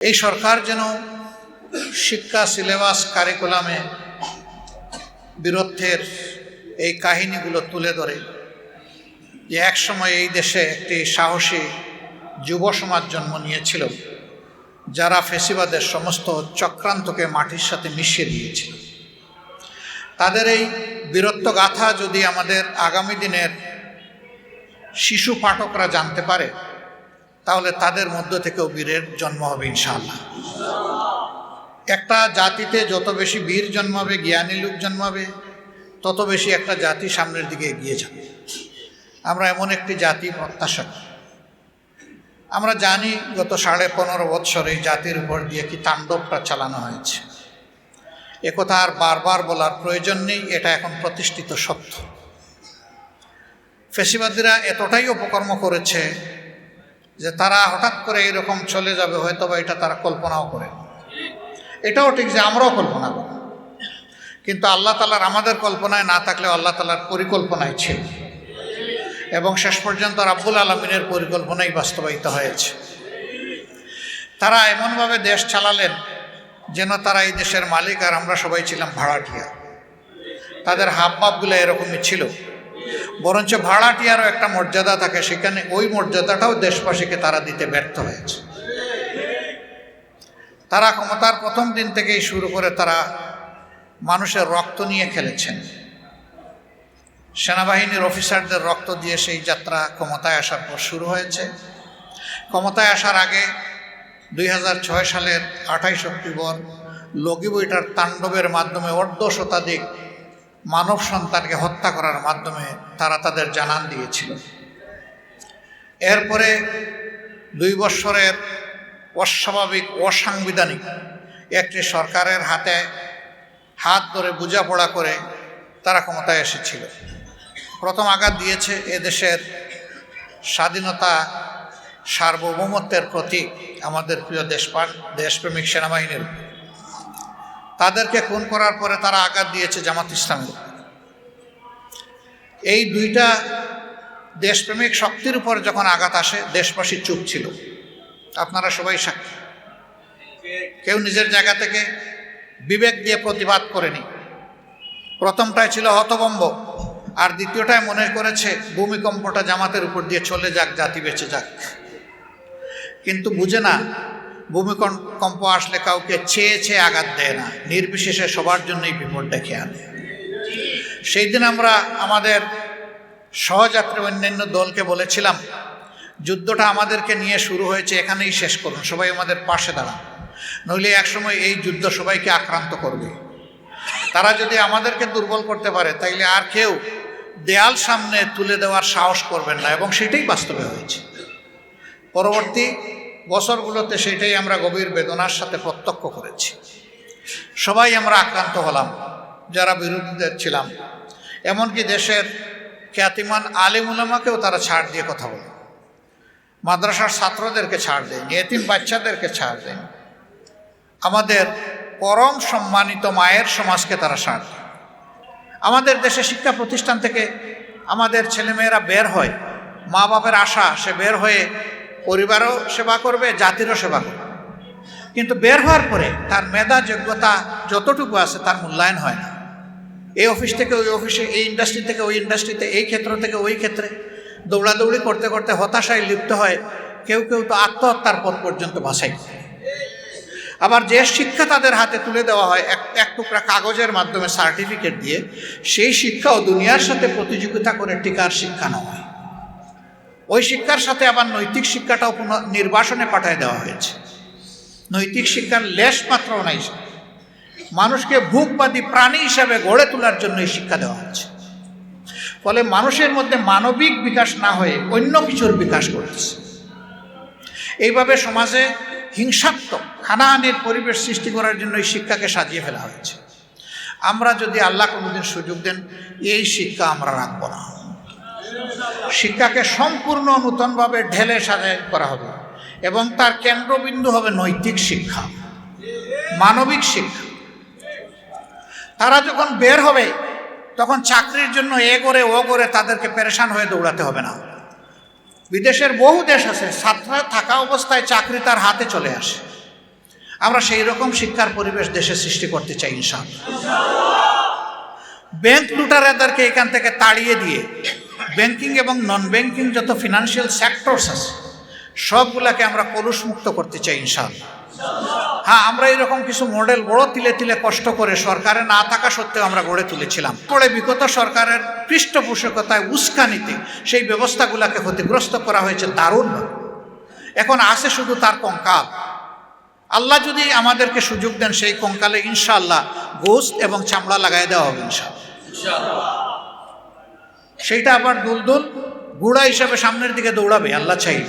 এই সরকার যেন শিক্ষা, সিলেবাস, কারিকুলামে বীরত্বের এই কাহিনীগুলো তুলে ধরে যে একসময় এই দেশে একটি সাহসী যুব সমাজ জন্ম নিয়েছিল, যারা ফেসিবাদের সমস্ত চক্রান্তকে মাটির সাথে মিশিয়ে দিয়েছিল। তাদের এই বীরত্ব গাথা যদি আমাদের আগামী দিনের শিশু পাঠকরা জানতে পারে তাহলে তাদের মধ্য থেকেও বীরের জন্ম হবে ইনশাআল্লাহ। একটা জাতিতে যত বেশি বীর জন্মাবে জ্ঞানী লোক জন্মাবে তত বেশি একটা জাতি সামনের দিকে এগিয়ে যাবে। আমরা এমন একটি জাতি প্রত্যাশা। আমরা জানি গত সাড়ে পনেরো বৎসর এই জাতির উপর দিয়ে কি তাণ্ডবটা চালানো হয়েছে। একথা আর বারবার বলার প্রয়োজন নেই, এটা এখন প্রতিষ্ঠিত সত্য। ফেসিবাদীরা এতটাই অপকর্ম করেছে যে তারা হঠাৎ করে এরকম চলে যাবে হয়তো বা এটা তারা কল্পনাও করে। এটাও ঠিক যে আমরাও কল্পনা করি কিন্তু আল্লাহ তালার আমাদের কল্পনায় না থাকলেও আল্লাহ তালার পরিকল্পনায় ছিল। এবং শেষ পর্যন্ত রাব্বুল আলমিনের পরিকল্পনাই বাস্তবায়িত হয়েছে। তারা এমনভাবে দেশ চালালেন যেন তারা এই দেশের মালিক আর আমরা সবাই ছিলাম ভাড়াটিয়া। তাদের হাবভাবগুলো এরকমই ছিল। বরঞ্চ ভাড়াটিয়ারও একটা মর্যাদা থাকে, সেখানে ওই মর্যাদাটাও দেশবাসীকে তারা দিতে ব্যর্থ হয়েছে। তারা ক্ষমতার প্রথম দিন থেকেই শুরু করে তারা মানুষের রক্ত নিয়ে খেলেছেন। সেনাবাহিনীর অফিসারদের রক্ত দিয়ে সেই যাত্রা ক্ষমতায় আসার পর শুরু হয়েছে। ক্ষমতায় আসার আগে দুই হাজার ছয় সালের আঠাইশ অক্টোবর লগি বইটার তাণ্ডবের মাধ্যমে অর্ধ শতাধিক মানব সন্তানকে হত্যা করার মাধ্যমে তারা তাদের জানান দিয়েছিল এরপরে দুই বৎসরের অস্বাভাবিক, অসাংবিধানিক একটি সরকারের হাতে হাত ধরে বোঝাপড়া করে তারা ক্ষমতায় এসেছিল প্রথম আঘাত দিয়েছে এদেশের স্বাধীনতা, সার্বভৌমত্বের প্রতীক আমাদের প্রিয় দেশপাল দেশপ্রেমিক সেনাবাহিনীর। তাদেরকে খুন করার পরে তারা আঘাত দিয়েছে জামাত ইসলামের। এই দুইটা দেশপ্রেমিক শক্তির উপর যখন আঘাত আসে, দেশবাসী চুপ ছিল। আপনারা সবাই সাক্ষী কেউ নিজের জায়গা থেকে বিবেক দিয়ে প্রতিবাদ করেনি। প্রথমটায় ছিল হতবম্ব, আর দ্বিতীয়টায় মনে করেছে ভূমিকম্পটা জামাতের উপর দিয়ে চলে যাক, জাতি বেঁচে যাক। কিন্তু বুঝে না ভূমিকম্প আসলে কাউকে চেয়ে চেয়ে আঘাত দেয় না, নির্বিশেষে সবার জন্যই বিপদ ডেকে আনে। সেই দিন আমরা আমাদের সহযাত্রী অন্যান্য দলকে বলেছিলাম, যুদ্ধটা আমাদেরকে নিয়ে শুরু হয়েছে, এখানেই শেষ করুন, সবাই আমাদের পাশে দাঁড়ান। নইলে একসময় এই যুদ্ধ সবাইকে আক্রান্ত করবে। তারা যদি আমাদেরকে দুর্বল করতে পারে, তাইলে আর কেউ দেয়াল সামনে তুলে দেওয়ার সাহস করবেন না, এবং সেটাই বাস্তবে হয়েছে। পরবর্তী বছরগুলোতে সেটাই আমরা গভীর বেদনার সাথে প্রত্যক্ষ করেছি। সবাই আমরা আক্রান্ত হলাম, যারা বিরোধীদের ছিলাম। এমনকি দেশের খ্যাতিমান আলিমুলামাকেও তারা ছাড় দিয়ে কথা বলে। মাদ্রাসার ছাত্রদেরকে ছাড় দেয়নি, এতিম বাচ্চাদেরকে ছাড় দেয়নি। আমাদের পরম সম্মানিত মায়ের সমাজকে তারা ছাড় দেয়। আমাদের দেশে শিক্ষা প্রতিষ্ঠান থেকে আমাদের ছেলেমেয়েরা বের হয় মা বাপের আশা, সে বের হয়ে পরিবারও সেবা করবে, জাতিরও সেবা করবে। কিন্তু বের হওয়ার পরে তার মেধা যোগ্যতা যতটুকু আছে তার মূল্যায়ন হয় না। এই অফিস থেকে ওই অফিসে, এই ইন্ডাস্ট্রি থেকে ওই ইন্ডাস্ট্রিতে এই ক্ষেত্র থেকে ওই ক্ষেত্রে দৌড়াদৌড়ি করতে করতে হতাশায় লিপ্ত হয়, কেউ কেউ তো আত্মহত্যার পথ পর্যন্ত করে। আবার যে শিক্ষা তাদের হাতে তুলে দেওয়া হয়, এক এক টুকরা কাগজের মাধ্যমে সার্টিফিকেট দিয়ে, সেই শিক্ষাও দুনিয়ার সাথে প্রতিযোগিতা করে টিকার শিক্ষা নয় ওই শিক্ষার সাথে আবার নৈতিক শিক্ষাটাও পুনঃ নির্বাসনে পাঠিয়ে দেওয়া হয়েছে। নৈতিক শিক্ষার লেশ মাত্রও নাই। মানুষকে ভূকবাদী প্রাণী হিসাবে গড়ে তোলার জন্য এই শিক্ষা দেওয়া হচ্ছে। ফলে মানুষের মধ্যে মানবিক বিকাশ না হয়ে অন্য কিছুর বিকাশ করতেছে এইভাবে সমাজে হিংসাত্মক, হানাহানির পরিবেশ সৃষ্টি করার জন্য এই শিক্ষাকে সাজিয়ে ফেলা হয়েছে। আমরা যদি আল্লাহ কোনোদিন সুযোগ দেন, এই শিক্ষা আমরা রাখব না। শিক্ষাকে সম্পূর্ণ নূতনভাবে ঢেলে সাজাই করা হবে এবং তার কেন্দ্রবিন্দু হবে নৈতিক শিক্ষা, মানবিক শিক্ষা। তারা যখন বের হবে, তখন চাকরির জন্য এ করে ও করে তাদেরকে পেরেশান হয়ে দৌড়াতে হবে না। বিদেশের বহু দেশ আছে ছাত্র থাকা অবস্থায় চাকরি তার হাতে চলে আসে। আমরা সেই রকম শিক্ষার পরিবেশ দেশে সৃষ্টি করতে চাই ইনশাল ব্যাংক লুটারেদেরকে এখান থেকে তাড়িয়ে দিয়ে ব্যাংকিং এবং নন ব্যাংকিং যত ফিনান্সিয়াল সেক্টরস আছে, সবগুলাকে আমরা কলুষমুক্ত করতে চাই ইনশাল হ্যাঁ আমরা এরকম কিছু মডেল বড় তিলে তিলে কষ্ট করে সরকারে না থাকা সত্ত্বেও আমরা গড়ে তুলেছিলাম। পরে বিগত সরকারের পৃষ্ঠপোষকতায় উস্কানিতে সেই ব্যবস্থাগুলোকে ক্ষতিগ্রস্ত করা হয়েছে দারুণভাবে। এখন আসে শুধু তার কঙ্কাল। আল্লাহ যদি আমাদেরকে সুযোগ দেন সেই কঙ্কালে ইনশাআল্লাহ গোস্ত এবং চামড়া লাগাই দেওয়া হবে ইনশাআল্লাহ। সেইটা আবার দুলদুল গুড়া হিসাবে সামনের দিকে দৌড়াবে, আল্লাহ চাই।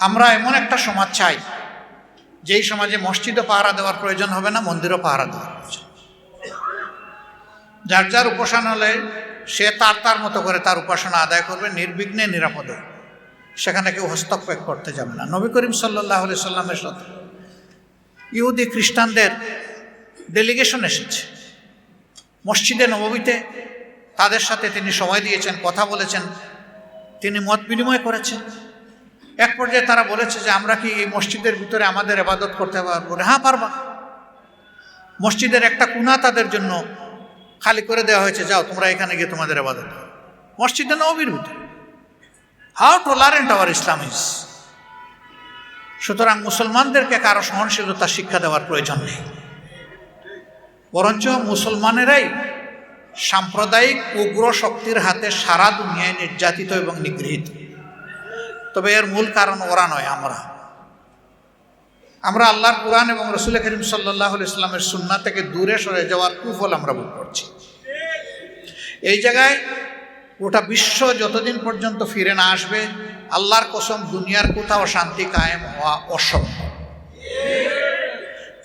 আমরা এমন একটা সমাজ চাই, যেই সমাজে মসজিদও পাহারা দেওয়ার প্রয়োজন হবে না, মন্দিরও পাহারা দেওয়ার প্রয়োজন। যার যার উপাসনালয়ে সে তার তার মতো করে তার উপাসনা আদায় করবে, নির্বিঘ্নে নিরাপদে। সেখানে কেউ হস্তক্ষেপ করতে যাবে না। নবী করিম সাল্লাহ সাল্লামের সাথে ইহুদি খ্রিস্টানদের ডেলিগেশন এসেছে। মসজিদে নবমীতে তাদের সাথে তিনি সময় দিয়েছেন, কথা বলেছেন, তিনি মত বিনিময় করেছেন। এক পর্যায়ে তারা বলেছে যে, আমরা কি এই মসজিদের ভিতরে আমাদের এবাদত করতে পারব? হ্যাঁ পারবা। মসজিদের একটা কুনা তাদের জন্য খালি করে দেওয়া হয়েছে, যাও, তোমরা এখানে গিয়ে তোমাদের আবাদত করো। মসজিদে নবীর ভিতরে। How tolerant our Islam is সুতরাং মুসলমানদেরকে কারও সহনশীলতা শিক্ষা দেওয়ার প্রয়োজন নেই। বরঞ্চ মুসলমানেরাই সাম্প্রদায়িক উগ্র শক্তির হাতে সারা দুনিয়ায় নির্যাতিত এবং নিগৃহীত। তবে এর মূল কারণ ওরা নয়, আমরা। আমরা আল্লাহর কোরআন এবং রসুল করিম সাল্লাহ ইসলামের সুন্না থেকে দূরে সরে যাওয়ার কুফল আমরা ভোগ করছি। এই জায়গায় গোটা বিশ্ব যতদিন পর্যন্ত ফিরে না আসবে, আল্লাহর কসম দুনিয়ার কোথাও শান্তি কায়েম হওয়া অসম্ভব।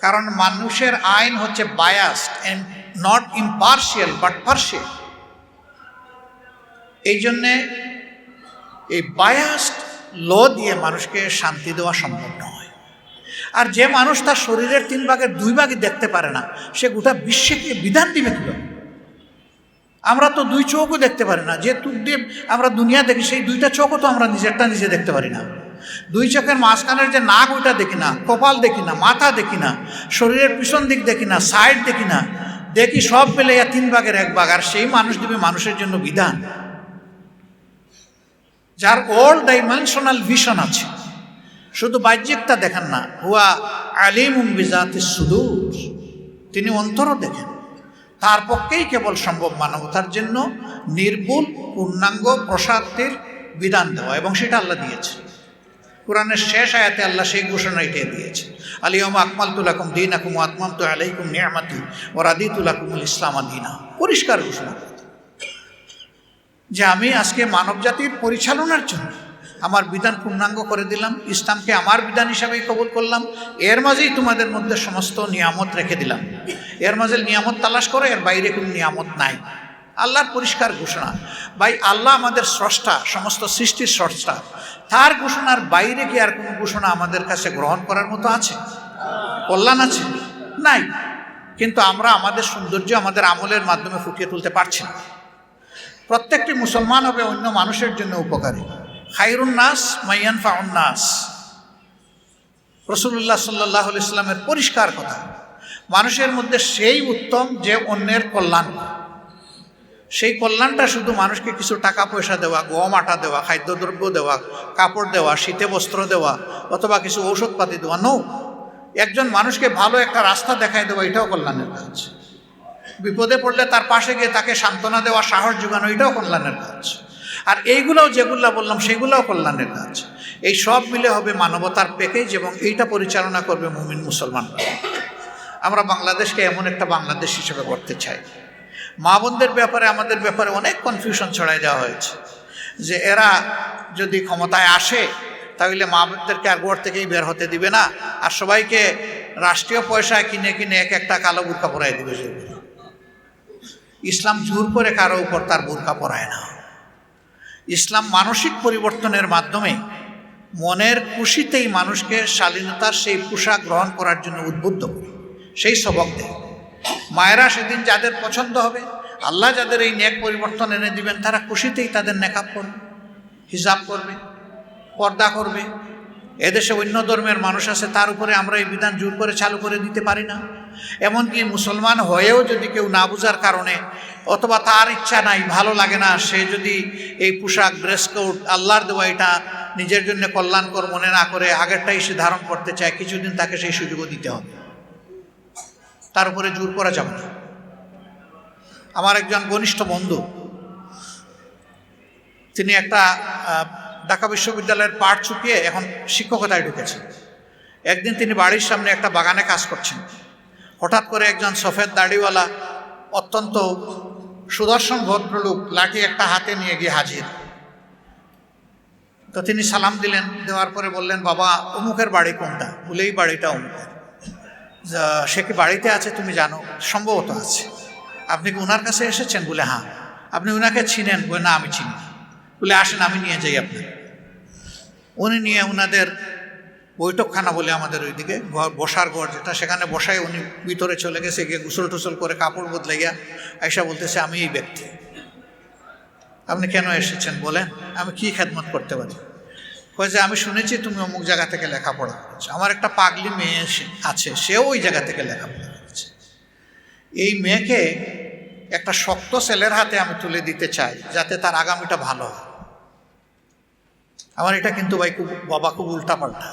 কারণ মানুষের আইন হচ্ছে biased and not impartial but partial এই জন্যে এই বায়াসড ল দিয়ে মানুষকে শান্তি দেওয়া সম্ভব নয়। আর যে মানুষ তার শরীরের তিন ভাগের দুই ভাগই দেখতে পারে না, সে গোটা বিশ্বকে বিধান দিবে কী আমরা তো দুই চোখও দেখতে পারি না। যে তুক দিয়ে আমরা দুনিয়া দেখি, সেই দুইটা চোখও তো আমরা নিজেরটা নিজে দেখতে পারি না। দুই চোখের মাঝখানের যে নাক, ওইটা দেখি না, কপাল দেখি না, মাথা দেখি না, শরীরের পিছন দিক দেখি না সাইড দেখি না, দেখি সব পেলে তিন ভাগের এক ভাগ, আর সেই মানুষ দিবে মানুষের জন্য বিধান। যার অল ডাইমেনশনাল ভিশন আছে, শুধু বাহ্যিকটা দেখেন না, হুয়া আলিম বিজাতে সুদূর, তিনি অন্তরও দেখেন, তার পক্ষেই কেবল সম্ভব মানবতার জন্য নির্ভুল, পূর্ণাঙ্গ প্রসাদের বিধান দেওয়া, এবং সেটা আল্লাহ দিয়েছে কোরআনের শেষ আয়াতে আল্লাহ সেই ঘোষণা এটাই দিয়েছে। আলিয়ম আকমাল তুলাকুম দিন আকুম আত্মাম তো আলাইকুম নিয়ামাতি ও রাদি তুলাকুমুল ইসলাম দিনা। পরিষ্কার ঘোষণা। যে আমি আজকে মানব জাতির পরিচালনার জন্য আমার বিধান পূর্ণাঙ্গ করে দিলাম, ইসলামকে আমার বিধান হিসাবেই কবুল করলাম, এর মাঝেই তোমাদের মধ্যে সমস্ত নিয়ামত রেখে দিলাম। এর মাঝে নিয়ামত তালাশ করো, এর বাইরে কোনো নিয়ামত নাই। আল্লাহর পরিষ্কার ঘোষণা। ভাই, আল্লাহ আমাদের স্রষ্টা, সমস্ত সৃষ্টির স্রষ্টা। তার ঘোষণার বাইরে কি আর কোনো ঘোষণা আমাদের কাছে গ্রহণ করার মতো আছে? কল্যাণ আছে? নাই। কিন্তু আমরা আমাদের সৌন্দর্য আমাদের আমলের মাধ্যমে ফুটিয়ে তুলতে পারছি না। প্রত্যেকটি মুসলমান হবে অন্য মানুষের জন্য উপকারী। খাইরুন নাস মাইয়ান ফাউন নাস রসুল্লাহ সাল্লাহ ইসলামের পরিষ্কার কথা। মানুষের মধ্যে সেই উত্তম যে অন্যের কল্যাণ। সেই কল্যাণটা শুধু মানুষকে কিছু টাকা পয়সা দেওয়া, গম, আটা দেওয়া, খাদ্যদ্রব্য দেওয়া, কাপড় দেওয়া, শীতে বস্ত্র দেওয়া, অথবা কিছু ঔষধপাতি দেওয়া নো একজন মানুষকে ভালো একটা রাস্তা দেখায় দেওয়া, এটাও কল্যাণের কাজ। বিপদে পড়লে তার পাশে গিয়ে তাকে সান্ত্বনা দেওয়া, সাহস যোগানো, এটাও কল্যাণের কাজ। আর এইগুলোও যেগুলো বললাম, সেগুলোও কল্যাণের কাজ। এই সব মিলে হবে মানবতার প্যাকেজ এবং এইটা পরিচালনা করবে মুমিন মুসলমানরা। আমরা বাংলাদেশকে এমন একটা বাংলাদেশ হিসেবে করতে চাই। মা বোনদের ব্যাপারে, আমাদের ব্যাপারে অনেক কনফিউশন ছড়াই দেওয়া হয়েছে। যে এরা যদি ক্ষমতায় আসে, তাহলে মা বোনদেরকে আর ঘর থেকেই বের হতে দিবে না। আর সবাইকে রাষ্ট্রীয় পয়সায় কিনে কিনে এক একটা কালো বুর্কা পরাই দিবে ইসলাম জোর করে কারও উপর তার বোরকা পরায় না। ইসলাম মানসিক পরিবর্তনের মাধ্যমে মনের খুশিতেই মানুষকে শালীনতার সেই পোশাক গ্রহণ করার জন্য উদ্বুদ্ধ করে। সেই সবক দেয়। মায়েরা সেদিন যাদের পছন্দ হবে, আল্লাহ যাদের এই নেক পরিবর্তন এনে দিবেন, তারা খুশিতেই তাদের নেকাপ করবে, হিসাব করবে, পর্দা করবে। এদেশে অন্য ধর্মের মানুষ আছে, তার উপরে আমরা এই বিধান জোর করে চালু করে দিতে পারি না। এমনকি মুসলমান হয়েও যদি কেউ না বুঝার কারণে, অথবা তার ইচ্ছা নাই, ভালো লাগে না, সে যদি এই পোশাক, ড্রেস কোড, আল্লাহর দেওয়া এটা নিজের জন্য কল্যাণকর মনে না করে, আগেরটাই সে ধারণ করতে চায়, কিছুদিন তাকে সেই সুযোগও দিতে হবে। তার উপরে জোর করা যাবে না। আমার একজন ঘনিষ্ঠ বন্ধু, তিনি একটা ঢাকা বিশ্ববিদ্যালয়ের পাঠ চুকিয়ে এখন শিক্ষকতায় ঢুকেছেন। একদিন তিনি বাড়ির সামনে একটা বাগানে কাজ করছেন। হঠাৎ করে একজন সফেদ দাড়িওয়ালা, অত্যন্ত সুদর্শন ভদ্রলোক লাঠি একটা হাতে নিয়ে গিয়ে হাজির। তো তিনি সালাম দিলেন, দেওয়ার পরে বললেন, বাবা, অমুকের বাড়ি কোনটা? বলে এই বাড়িটা অমুকের। সে কি বাড়িতে আছে তুমি জানো? সম্ভবত আছে। আপনি কি ওনার কাছে এসেছেন? বলে হ্যাঁ। আপনি ওনাকে চিনেন? বলে, না, আমি চিনি বলে, আসেন, আমি নিয়ে যাই আপনাকে। উনি নিয়ে ওনাদের বৈঠকখানা বলে আমাদের ওইদিকে, ঘর, বসার ঘর যেটা, সেখানে বসায় উনি ভিতরে চলে গেছে, গিয়ে গুসল টুসল করে কাপড় বদলাইয়া আয়সা বলতেছে, আমি এই ব্যক্তি। আপনি কেন এসেছেন? বলেন, আমি কি খেদমত করতে পারি? যে আমি শুনেছি তুমি অমুক জায়গা থেকে লেখাপড়া করেছ। আমার একটা পাগলি মেয়ে আছে, সেও ওই জায়গা থেকে লেখাপড়া করেছে। এই মেয়েকে একটা শক্ত ছেলের হাতে আমি তুলে দিতে চাই, যাতে তার আগামীটা ভালো হয়। আমার এটা কিন্তু ভাই খুব, বাবা খুব উল্টা পাল্টা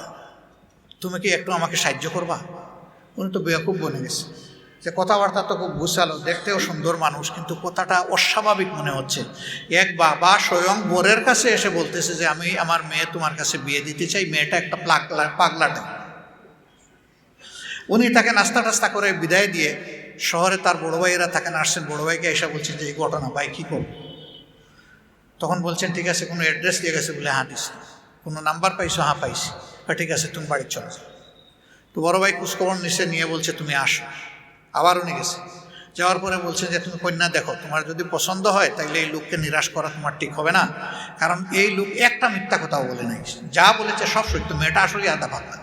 তুমি কি একটু আমাকে সাহায্য করবা? উনি তো বেয়াকুব বনে গেছে। যে কথাবার্তা তো খুব গুছালো, দেখতেও সুন্দর মানুষ, কিন্তু কথাটা অস্বাভাবিক মনে হচ্ছে। এক বাবা স্বয়ং বোরের কাছে এসে বলতেছে যে, আমি আমার মেয়ে তোমার কাছে বিয়ে দিতে চাই, মেয়েটা একটা পাগলা, পাগলাটা। উনি তাকে নাস্তা টাস্তা করে বিদায় দিয়ে শহরে তার বড় ভাইয়েরা থাকেন আসছেন বড় ভাইকে এসে বলছেন যে, এই ঘটনা, ভাই, কী করব? তখন বলছেন, ঠিক আছে, কোনো অ্যাড্রেস দিয়ে গেছে বলে হ্যাঁ দিস কোনো নাম্বার পাইছো হ্যাঁ পাইছি। হ্যাঁ ঠিক আছে, তুমি বাড়ি চলে তো বড় ভাই খোঁজখবর নিচে নিয়ে বলছে, তুমি আসো। আবার উনি গেছে। যাওয়ার পরে বলছেন যে, তুমি কন্যা দেখো, তোমার যদি পছন্দ হয় তাহলে এই লোককে নিরাশ করা তোমার ঠিক হবে না। কারণ এই লোক একটা মিথ্যা কথাও বলে নাই। যা বলেছে সব সত্য, মেয়েটা আসলে আদা পাতলা।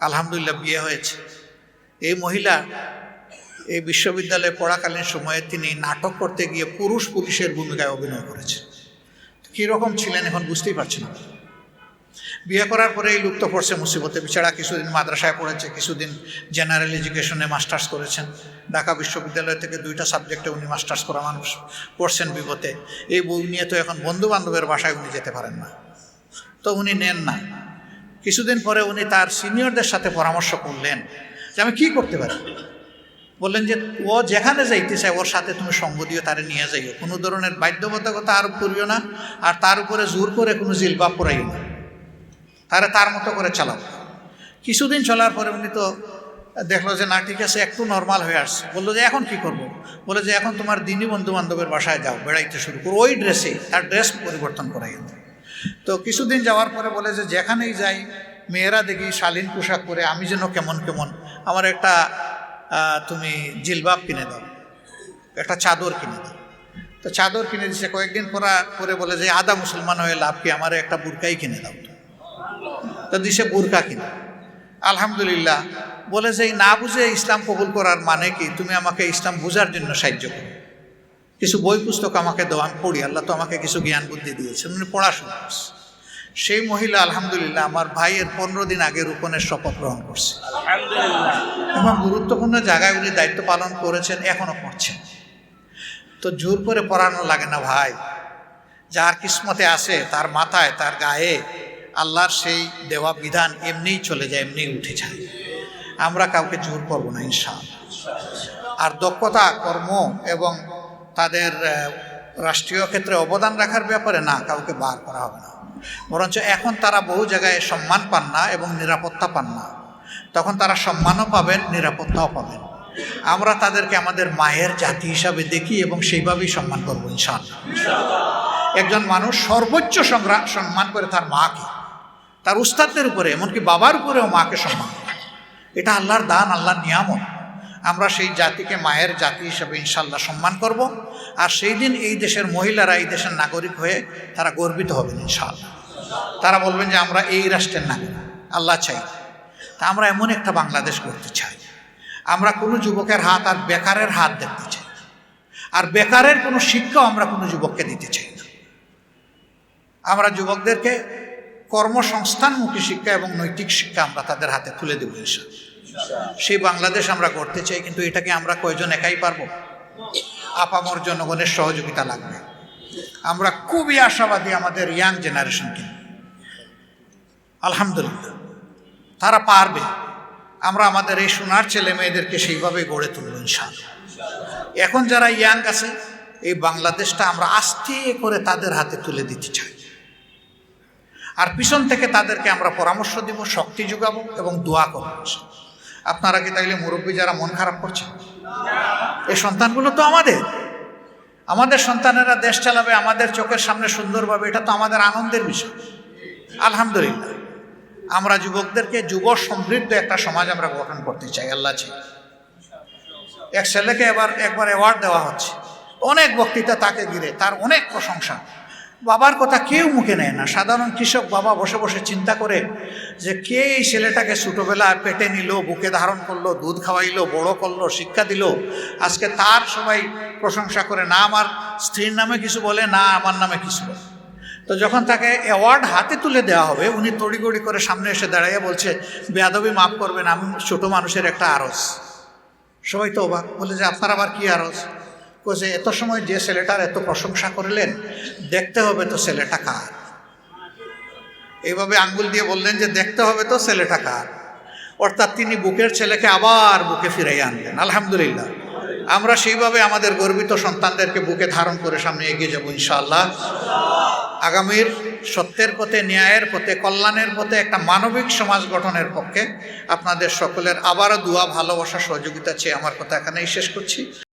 আলহামদুলিল্লাহ, বিয়ে হয়েছে। এই মহিলা এই বিশ্ববিদ্যালয়ে পড়াকালীন সময়ে তিনি নাটক করতে গিয়ে পুরুষ পুলিশের ভূমিকায় অভিনয় করেছেন কীরকম ছিলেন এখন বুঝতেই পারছি না। বিয়ে করার পরে এই লুপ্ত পড়ছে মুসিবতে। বিছাড়া কিছুদিন মাদ্রাসায় পড়েছে, কিছুদিন জেনারেল এডুকেশনে মাস্টার্স করেছেন। ঢাকা বিশ্ববিদ্যালয় থেকে দুইটা সাবজেক্টে উনি মাস্টার্স করা মানুষ পড়ছেন বিপদে এই বই নিয়ে তো এখন বন্ধু বান্ধবের বাসায় উনি যেতে পারেন না। তো উনি নেন না। কিছুদিন পরে উনি তার সিনিয়রদের সাথে পরামর্শ করলেন যে আমি কী করতে পারি? বললেন যে ও যেখানে যাইতে চায়, ওর সাথে তুমি সঙ্গ দিও, তারে নিয়ে যাইও। কোনো ধরনের বাধ্যবাধকতা আরোপ করিও না। আর তার উপরে জোর করে কোনো জিলবাব পরাইও না। তারা তার মতো করে চালাও। কিছুদিন চলার পরে উনি তো দেখল যে, না, ঠিক আছে, একটু নর্মাল হয়ে আসছে। বলল যে, এখন কি করব। বলে যে, এখন তোমার দিনই বন্ধু বান্ধবের বাসায় যাও, বেড়াইতে শুরু করো। ওই ড্রেসে তার ড্রেস পরিবর্তন করাই তো কিছুদিন যাওয়ার পরে বলে যে, যেখানেই যাই, মেয়েরা দেখি শালীন পোশাক পরে, আমি যেন কেমন কেমন আমার একটা তুমি জিলবাব কিনে দাও, একটা চাদর কিনে দাও। তো চাদর কিনে দিচ্ছে কয়েকদিন পরা, পরে বলে যে, আদা মুসলমান হয়ে লাভ কি? আমার একটা বুরকাই কিনে দাও তো। দিছে বুরকা কিনে। আলহামদুলিল্লাহ বলে যে না বুঝে ইসলাম কবুল করার মানে কি? তুমি আমাকে ইসলাম বোঝার জন্য সাহায্য করো। কিছু বই পুস্তক আমাকে দাও আমি পড়ি। আল্লাহ তো আমাকে কিছু জ্ঞান বুদ্ধি দিয়েছে উনি পড়াশোনা করছে। সেই মহিলা আলহামদুলিল্লাহ আমার ভাইয়ের পনেরো দিন আগে রোপণের শপথ গ্রহণ করছে। এবং গুরুত্বপূর্ণ জায়গায় উনি দায়িত্ব পালন করেছেন এখনও করছেন। তো জোর করে পড়ানো লাগে না ভাই। যার কিসমতে আছে তার মাথায় তার গায়ে আল্লাহর সেই দেওয়া বিধান এমনিই চলে যায়, এমনিই উঠে যায়। আমরা কাউকে জোর করব না ইনশাল আর দক্ষতা, কর্ম এবং তাদের রাষ্ট্রীয় ক্ষেত্রে অবদান রাখার ব্যাপারে না, কাউকে বার করা হবে না। বরঞ্চ এখন তারা বহু জায়গায় সম্মান পান না এবং নিরাপত্তা পান না। তখন তারা সম্মানও পাবেন, নিরাপত্তাও পাবেন। আমরা তাদেরকে আমাদের মায়ের জাতি হিসাবে দেখি এবং সেইভাবেই সম্মান করব, ইনশাআল্লাহ। একজন মানুষ সর্বোচ্চ সম্মান করে তার মাকে। তার উস্তাদদের উপরে, এমনকি বাবার উপরেও মাকে সম্মান এটা আল্লাহর দান, আল্লাহর নিয়ামত। আমরা সেই জাতিকে মায়ের জাতি হিসেবে ইনশাল্লাহ সম্মান করব। আর সেই দিন এই দেশের মহিলারা, এই দেশের নাগরিক হয়ে তারা গর্বিত হবেন ইনশাল্লাহ তারা বলবেন যে আমরা এই রাষ্ট্রের নাগরিক, আল্লাহ চাই। তা আমরা এমন একটা বাংলাদেশ করতে চাই। আমরা কোনো যুবকের হাত আর বেকারের হাত দেখতে চাই আর বেকারের কোনো শিক্ষাও আমরা কোনো যুবককে দিতে চাই না। আমরা যুবকদেরকে কর্মসংস্থানমুখী শিক্ষা এবং নৈতিক শিক্ষা আমরা তাদের হাতে তুলে দেবো, ইনশাআল্লাহ। সেই বাংলাদেশ আমরা গড়তে চাই, কিন্তু এটাকে আমরা কয়জন একাই পারব? আপামর জনগণের সহযোগিতা লাগবে। আমরা খুবই আশাবাদী আমাদের ইয়াং জেনারেশনকে। আলহামদুলিল্লাহ, তারা পারবে। আমরা আমাদের এই সোনার ছেলে মেয়েদেরকে সেইভাবে গড়ে তুলব, ইনশাআল্লাহ। এখন যারা ইয়াং আছে, এই বাংলাদেশটা আমরা আস্তে করে তাদের হাতে তুলে দিতে চাই। আর পিছন থেকে তাদেরকে আমরা পরামর্শ দিব, শক্তি যোগাবো এবং দোয়া করব আপনারা কি তাইলে মুরব্বী যারা মন খারাপ করছেন এই সন্তানগুলো তো আমাদের। আমাদের সন্তানেরা দেশ চালাবে, আমাদের চোখের সামনে সুন্দরভাবে এটা তো আমাদের আনন্দের বিষয়। আলহামদুলিল্লাহ। আমরা যুবকদেরকে যুব সমৃদ্ধ একটা সমাজ আমরা গঠন করতে চাই, আল্লাহ চাই। এক ছেলেকে এবার, একবার অ্যাওয়ার্ড দেওয়া হচ্ছে। অনেক বক্তৃতা তাকে ঘিরে তার অনেক প্রশংসা। বাবার কথা কেউ মুখে নেয় না। সাধারণ কৃষক বাবা বসে বসে চিন্তা করে যে কে এই ছেলেটাকে ছোটোবেলায় পেটে নিল, বুকে ধারণ করল, দুধ খাওয়াইলো, বড় করল, শিক্ষা দিল। আজকে তার সবাই প্রশংসা করে, না, আমার স্ত্রীর নামে কিছু বলে, না, আমার নামে কিছু বলে। তো যখন তাকে অ্যাওয়ার্ড হাতে তুলে দেওয়া হবে, উনি তড়িগড়ি করে সামনে এসে দাঁড়াইয়া বলছে, বেয়াদবি মাফ করবেন, আমি ছোট মানুষের একটা আরস সবাই তো অবাক, বলে যে আপনার আবার কি আরস যে এত সময় যে ছেলেটার এত প্রশংসা করলেন, দেখতে হবে তো ছেলেটা কার? এইভাবে আঙ্গুল দিয়ে বললেন যে দেখতে হবে তো ছেলেটা কার? অর্থাৎ তিনি বুকের ছেলেকে আবার বুকে ফিরাই আনলেন, আলহামদুলিল্লাহ। আমরা সেইভাবে আমাদের গর্বিত সন্তানদেরকে বুকে ধারণ করে সামনে এগিয়ে যাব ইনশাআল্লাহ। আগামীর সত্যের পথে, ন্যায়ের পথে, কল্যাণের পথে, একটা মানবিক সমাজ গঠনের পক্ষে আপনাদের সকলের আবারও দুয়া, ভালোবাসা, সহযোগিতা চেয়ে আমার কথা এখানেই শেষ করছি।